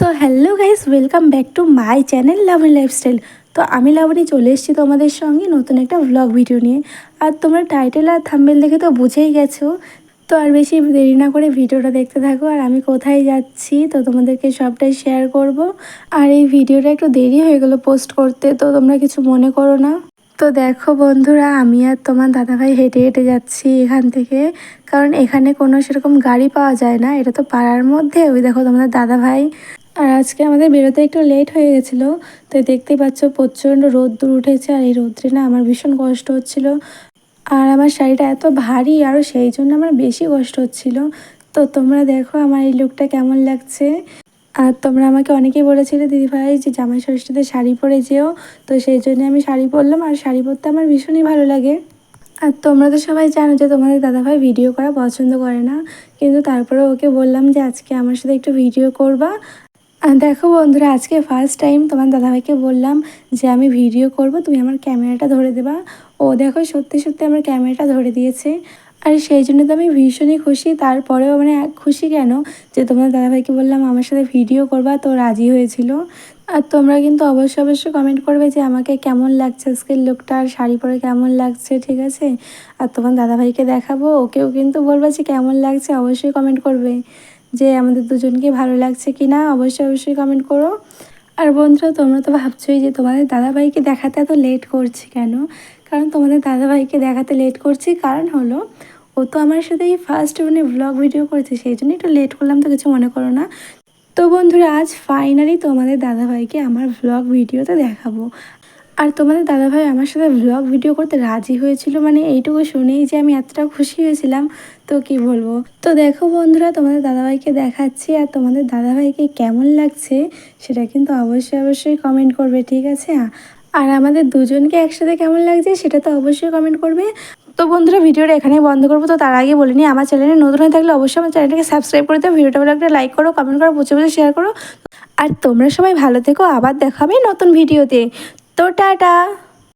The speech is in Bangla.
So hello guys welcome back to my channel love lifestyle তো আমি লাবণী চলে এসেছি তোমাদের সঙ্গে নতুন একটা ভ্লগ ভিডিও নিয়ে। আর তোমরা টাইটেল আর থাম্বেল দেখে তো বুঝেই গেছো। তো আর বেশি দেরি না করে ভিডিওটা দেখতে থাকো। আর আমি কোথায় যাচ্ছি, তো তোমাদেরকে সবটাই শেয়ার করব। আর এই ভিডিওটা একটু দেরি হয়ে গেলো পোস্ট করতে, তো তোমরা কিছু মনে করো না। তো দেখো বন্ধুরা, আমি আর তোমার দাদাভাই হেঁটে হেঁটে যাচ্ছি এখান থেকে। কারণ এখানে কোনো সেরকম গাড়ি পাওয়া যায় না, এটা তো পাড়ার মধ্যে। ওই দেখো তোমাদের দাদাভাই। আর আজকে আমাদের বেরোতে একটু লেট হয়ে গেছিল, তো দেখতেই পাচ্ছ প্রচণ্ড রোদ্দুর উঠেছে আর এই রোদ্রে না আমার ভীষণ কষ্ট হচ্ছিল। আর আমার শাড়িটা এত ভারী আরও সেই জন্য আমার বেশি কষ্ট হচ্ছিল। তো তোমরা দেখো আমার এই লুকটা কেমন লাগছে। আর তোমরা আমাকে অনেকেই বলেছিলে দিদিভাই যে জামাই ষষ্ঠীতে শাড়ি পরে যেও। তো সেই জন্য আমি শাড়ি পরলাম আর শাড়ি পরতে আমার ভীষণই ভালো লাগে। আর তোমরা তো সবাই জানো যে তোমাদের দাদাভাই ভিডিও করা পছন্দ করে না, কিন্তু তারপরে ওকে বললাম যে আজকে আমার সাথে একটু ভিডিও করবা। দেখো বন্ধুরা, আজকে ফার্স্ট টাইম তোমার দাদাভাইকে বললাম যে আমি ভিডিও করব, তুমি আমার ক্যামেরাটা ধরে দেবা। ও দেখো সত্যি সত্যি আমার ক্যামেরাটা ধরে দিয়েছে। আর সেই জন্য তো আমি ভীষণই খুশি। তারপরেও মানে খুশি কেন? যে তোমার দাদাভাইকে বললাম, আমার সাথে ভিডিও করবা, তো রাজি হয়েছিল। আর তোমরা কিন্তু অবশ্যই অবশ্যই কমেন্ট করবে যে আমাকে কেমন লাগছে আজকের লুকটা আর শাড়ি পরে কেমন লাগছে, ঠিক আছে? আর তোমার দাদাভাইকে দেখাবো, ওকেও কিন্তু বলবে যে কেমন লাগছে, অবশ্যই কমেন্ট করবে। যে আমাদের দুজনকে ভালো লাগছে কি না অবশ্যই অবশ্যই কমেন্ট করো। আর বন্ধুরা, তোমরা তো ভাবছোই যে তোমাদের দাদাভাইকে দেখাতে এত লেট করছি কেন? কারণ তোমাদের দাদাভাইকে দেখাতে লেট করছি কারণ হলো, ও তো আমার সাথে এই ফার্স্ট মানে ব্লগ ভিডিও করেছে, সেই জন্য একটু লেট করলাম তো কিছু মনে করো না। তো বন্ধুরা, আজ ফাইনালি তোমাদের দাদাভাইকে আমার ভ্লগ ভিডিওতে দেখাবো। আর তোমাদের দাদাভাই আমার সাথে ভ্লগ ভিডিও করতে রাজি হয়েছিল মানে এইটুকু শুনেই যে আমি এতটা খুশি হয়েছিলাম, তো কি বলব? তো দেখো বন্ধুরা, তোমাদের দাদাভাইকে দেখাচ্ছি, আর তোমাদের দাদাভাইকে কেমন লাগছে সেটা কিন্তু অবশ্যই অবশ্যই কমেন্ট করবে, ঠিক আছে? আর আমাদের দুজনকে একসাথে কেমন লাগছে সেটা তো অবশ্যই কমেন্ট করবে। তো বন্ধুরা, ভিডিওটা এখানেই বন্ধ করব। তো তার আগে বলিনি, আমার চ্যানেলে নতুন হয়ে থাকলে অবশ্যই আমার চ্যানেলটাকে সাবস্ক্রাইব করে দাও, ভিডিওটা ভালো একটা লাইক করো কমেন্ট করো প্রচুর প্রচুর শেয়ার করো। আর তোমরা সবাই ভালো থেকো, আবার দেখাবে নতুন ভিডিওতে তো টাটা